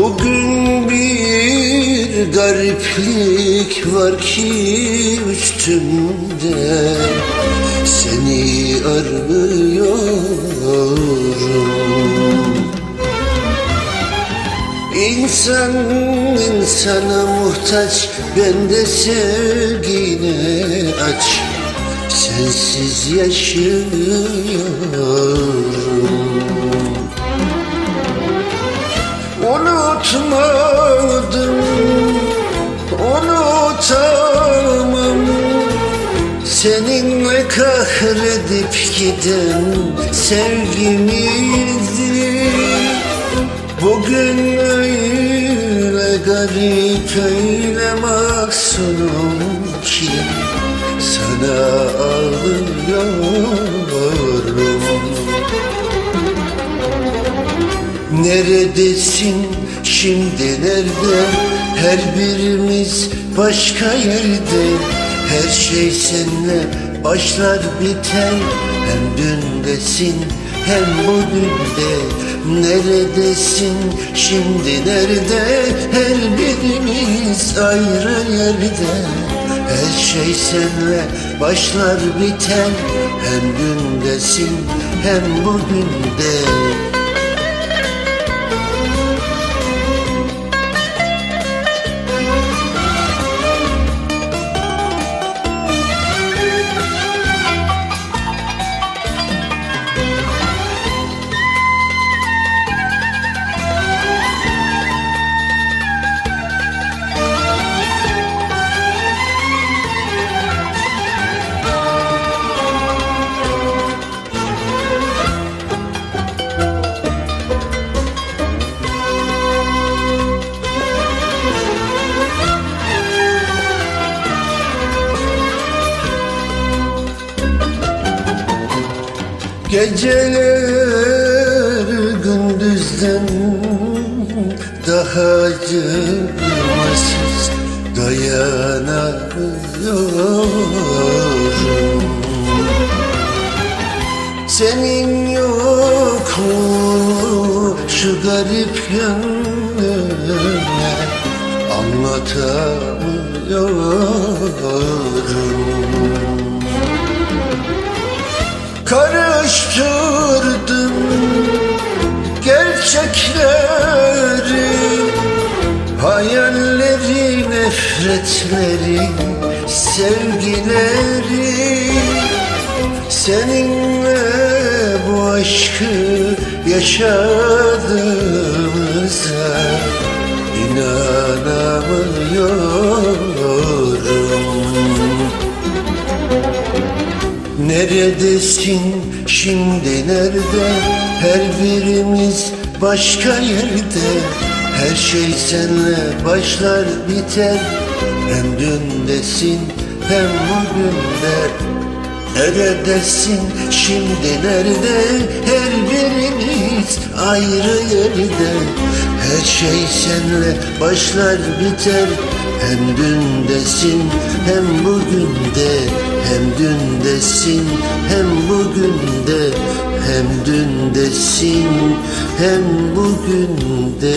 Bir gariplik var ki üstümde. Seni arıyorum. İnsan insana muhtaç Ben de sevgine aç. Sensiz yaşıyorum Unutmadım Unutamam. Seninle kahredip giden sevgimizi Bugün öyle garip öyle mahzunum ki Sana ağlıyorum. Neredesin şimdi nerede? Her birimiz başka yerde. Her şey seninle başlar biter. Hem dündesin hem bugünde. Neredesin şimdi nerede? Her birimiz ayrı yerde. Her şey seninle başlar biter. Hem dündesin hem bugünde Geceler gündüzden daha acımasız dayanamıyorum. Senin yokluğunu şu garip gönlüme Karıştırdım gerçekleri Hayalleri, nefretleri, sevgileri. Seninle bu aşkı yaşadığımıza inanamıyorum Neredesin şimdi nerede? Her birimiz başka yerde. Her şey senle başlar biter. Hem dündesin hem bugünde Neredesin şimdi nerede? Her birimiz ayrı yerde. Her şey senle başlar biter. Hem dündesin hem bugünde Hem dündesin hem bugünde Hem dündesin hem bugünde